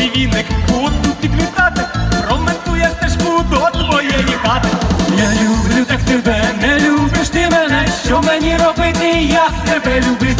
свій віник, буду підвітати, роментує стежку до твоєї хати. Я люблю так тебе, не любиш ти мене, що мені робити, як тебе любити.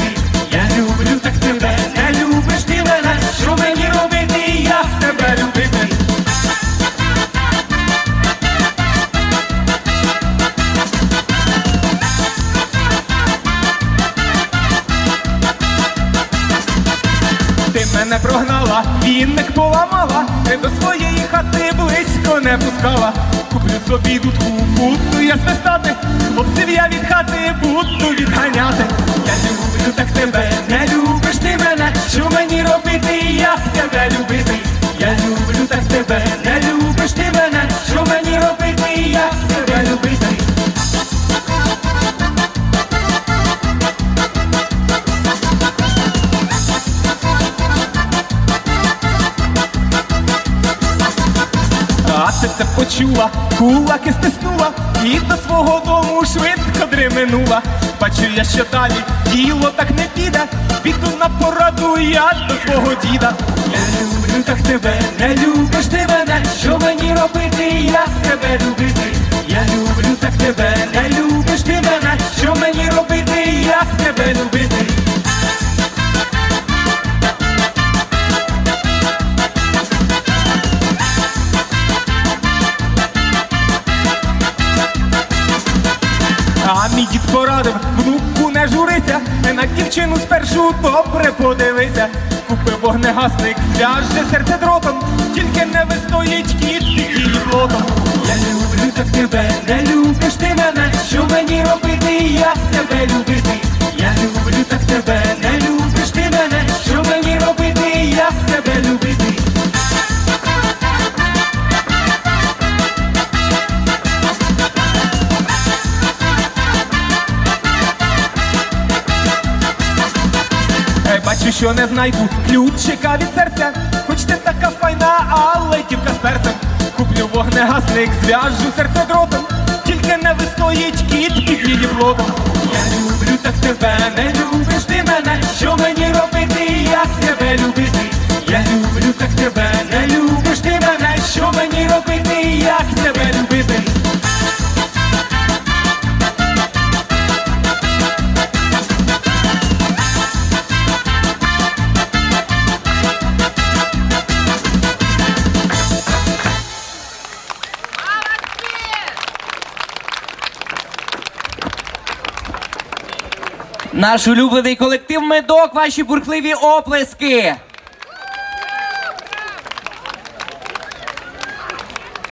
Мене прогнала, вінник поламала, ти до своєї хати близько не пускала. Куплю собі дудку, буду я свистати, хлопців я від хати буду відганяти. Я люблю так тебе, не любиш ти мене, що мені робити, як тебе любити? А почула, кулаки стиснула і до свого дому швидко дременула. Бачу я, що далі діло так не піде, піду на пораду я до свого діда. Я люблю так тебе, не любиш ти мене, що мені робити, я тебе любити? Мій дід порадив, внуку не журися, на дівчину спершу добре подивися. Купи вогнегасник, зв'яже серце дротом, тільки не вистоїть кіт і плотом. Я люблю так тебе, не любиш ти мене, що мені робити, я тебе любити? Е, що не знайду ключика від серця, хоч ти така файна, але дівка з перцем. Куплю вогнегасник, зв'яжу серце дротом, тільки не вистоїть кіт під її плодом. Я люблю так тебе, не любиш Наш улюблений колектив медок, ваші бурхливі оплески.